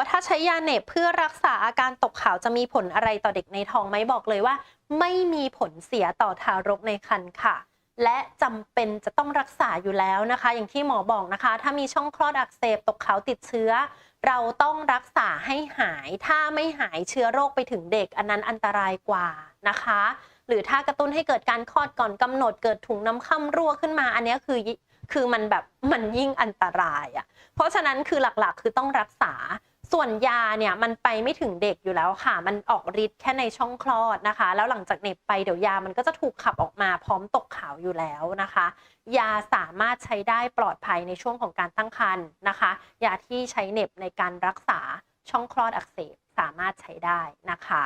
ว่าถ้าใช้ยาเน็บเพื่อรักษาอาการตกขาวจะมีผลอะไรต่อเด็กในท้องไหมบอกเลยว่า ไม่มีผลเสียต่อทารกในครรภ์ค่ะ และจำเป็นจะต้องรักษาอยู่แล้วนะคะ อย่างที่หมอบอกนะคะ ถ้ามีช่องคลอดอักเสบตกขาวติดเชื้อ เราต้องรักษาให้หาย ถ้าไม่หายเชื้อโรคไปถึงเด็ก อันนั้นอันตรายกว่านะคะ หรือถ้ากระตุ้นให้เกิดการคลอดก่อนกำหนดเกิดถุงน้ำค่ำรั่วขึ้นมา อันนี้คือคือมันแบบมันยิ่งอันตรายอะ่ะเพราะฉะนั้นคือหลักๆ คือต้องรักษา ส่วนยาเนี่ยมันไปไม่ถึงเด็กอยู่แล้วค่ะ มันออกฤทธิ์แค่ในช่องคลอดนะคะ แล้วหลังจากเหน็บไปเดี๋ยวยามันก็จะถูกขับออกมาพร้อมตกขาวอยู่แล้วนะคะ ยาสามารถใช้ได้ปลอดภัยในช่วงของการตั้งครรภ์นะคะ ยาที่ใช้เหน็บในการรักษาช่องคลอดอักเสบสามารถใช้ได้นะคะ